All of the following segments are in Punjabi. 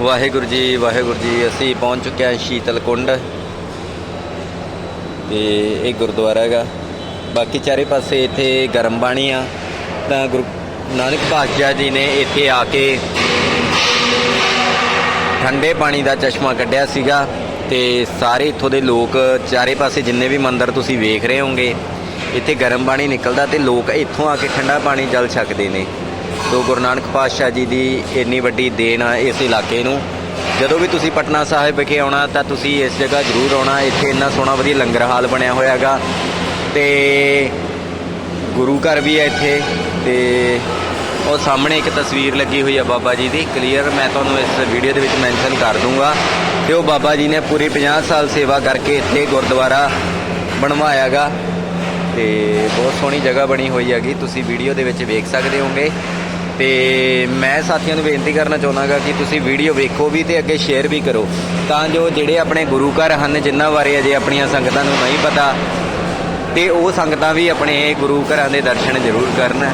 ਵਾਹਿਗੁਰੂ ਜੀ ਵਾਹਿਗੁਰੂ ਜੀ, ਅਸੀਂ ਪਹੁੰਚ ਚੁੱਕੇ ਹਾਂ ਸ਼ੀਤਲ ਕੁੰਡ। ਤੇ ਇਹ ਗੁਰਦੁਆਰਾ ਹੈਗਾ। ਬਾਕੀ ਚਾਰੇ ਪਾਸੇ ਇੱਥੇ ਗਰਮ ਪਾਣੀ ਆ। ਤਾਂ ਗੁਰੂ ਨਾਨਕ ਪਾਤਸ਼ਾਹ ਜੀ ਨੇ ਇੱਥੇ ਆ ਕੇ ਠੰਡੇ ਪਾਣੀ ਦਾ ਚਸ਼ਮਾ ਕੱਢਿਆ ਸੀਗਾ। ਤੇ ਸਾਰੇ ਇੱਥੋਂ ਦੇ ਲੋਕ, ਚਾਰੇ ਪਾਸੇ ਜਿੰਨੇ ਵੀ ਮੰਦਰ ਤੁਸੀਂ ਵੇਖ ਰਹੇ ਹੋਗੇ ਇੱਥੇ ਗਰਮ ਪਾਣੀ ਨਿਕਲਦਾ ਤੇ ਲੋਕ ਇੱਥੋਂ ਆ ਕੇ ਠੰਡਾ ਪਾਣੀ ਜਲ ਛਕਦੇ ਨੇ। ਸੋ ਗੁਰੂ ਨਾਨਕ ਪਾਤਸ਼ਾਹ ਜੀ ਦੀ ਇੰਨੀ ਵੱਡੀ ਦੇਣ ਆ ਇਸ ਇਲਾਕੇ ਨੂੰ। ਜਦੋਂ ਵੀ ਤੁਸੀਂ ਪਟਨਾ ਸਾਹਿਬ ਵਿਖੇ ਆਉਣਾ ਤਾਂ ਤੁਸੀਂ ਇਸ ਜਗ੍ਹਾ ਜ਼ਰੂਰ ਆਉਣਾ। ਇੱਥੇ ਇੰਨਾ ਸੋਹਣਾ ਵਧੀਆ ਲੰਗਰ ਹਾਲ ਬਣਿਆ ਹੋਇਆ ਹੈਗਾ। ਤੇ ਗੁਰੂ ਘਰ ਵੀ ਹੈ ਇੱਥੇ। ਤੇ ਉਹ ਸਾਹਮਣੇ ਇੱਕ ਤਸਵੀਰ ਲੱਗੀ ਹੋਈ ਹੈ ਬਾਬਾ ਜੀ ਦੀ। ਕਲੀਅਰ ਮੈਂ ਤੁਹਾਨੂੰ ਇਸ ਵੀਡੀਓ ਦੇ ਵਿੱਚ ਮੈਂਸ਼ਨ ਕਰ ਦੂੰਗਾ। ਤੇ ਉਹ ਬਾਬਾ ਜੀ ਨੇ ਪੂਰੀ 50 ਸਾਲ ਸੇਵਾ ਕਰਕੇ ਇੱਥੇ ਗੁਰਦੁਆਰਾ ਬਣਵਾਇਆਗਾ ਤੇ ਬਹੁਤ ਸੋਹਣੀ ਜਗ੍ਹਾ ਬਣੀ ਹੋਈ ਹੈਗੀ। ਤੁਸੀਂ ਵੀਡੀਓ ਦੇ ਵਿੱਚ ਵੇਖ ਸਕਦੇ ਹੋਗੇ। ਤੇ ਮੈਂ ਸਾਥੀਆਂ ਨੂੰ ਬੇਨਤੀ ਕਰਨਾ ਚਾਹੁੰਦਾਗਾ ਕਿ ਤੁਸੀਂ ਵੀਡੀਓ ਵੇਖੋ ਵੀ ਤੇ ਅੱਗੇ ਸ਼ੇਅਰ ਵੀ ਕਰੋ। ਤਾਂ ਜੋ ਜਿਹੜੇ ਆਪਣੇ ਗੁਰੂ ਘਰ ਹਨ, ਜਿਨ੍ਹਾਂ ਬਾਰੇ ਅਜੇ ਆਪਣੀਆਂ ਸੰਗਤਾਂ ਨੂੰ ਨਹੀਂ ਪਤਾ, ਤੇ ਉਹ ਸੰਗਤਾਂ ਵੀ ਆਪਣੇ ਗੁਰੂ ਘਰਾਂ ਦੇ ਦਰਸ਼ਨ ਜ਼ਰੂਰ ਕਰਨ।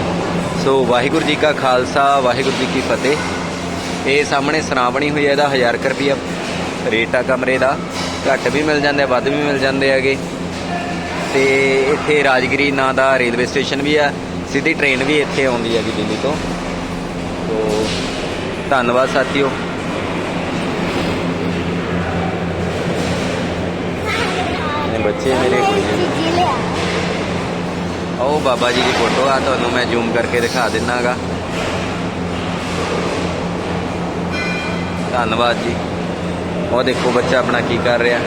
ਸੋ ਵਾਹਿਗੁਰੂ ਜੀ ਕਾ ਖਾਲਸਾ, ਵਾਹਿਗੁਰੂ ਜੀ ਕੀ ਫਤਿਹ। ਇਹ ਸਾਹਮਣੇ ਸਰਾਂ ਬਣੀ ਹੋਈ ਹੈ, ਇਹਦਾ 1000 ਕੁ ਰੁਪਈਆ ਰੇਟ ਆ ਕਮਰੇ ਦਾ। ਘੱਟ ਵੀ ਮਿਲ ਜਾਂਦੇ, ਵੱਧ ਵੀ ਮਿਲ ਜਾਂਦੇ ਹੈਗੇ। ਤੇ ਇੱਥੇ ਰਾਜਗੀਰੀ ਨਾਂ ਦਾ ਰੇਲਵੇ ਸਟੇਸ਼ਨ ਵੀ ਆ। ਸਿੱਧੀ ਟ੍ਰੇਨ ਵੀ ਇੱਥੇ ਆਉਂਦੀ ਹੈਗੀ ਦਿੱਲੀ ਤੋਂ। ਸੋ ਧੰਨਵਾਦ ਸਾਥੀਓ। ਇਹ ਬੱਚੇ ਮੇਰੇ ਕੁੜੀਆਂ ਉਹ ਬਾਬਾ ਜੀ ਦੀ ਫੋਟੋ ਆ, ਤੁਹਾਨੂੰ ਮੈਂ ਜ਼ੂਮ ਕਰਕੇ ਦਿਖਾ ਦਿੰਨਾਗਾ। ਧੰਨਵਾਦ ਜੀ। ਉਹ ਦੇਖੋ ਬੱਚਾ ਆਪਣਾ ਕੀ ਕਰ ਰਿਹਾ।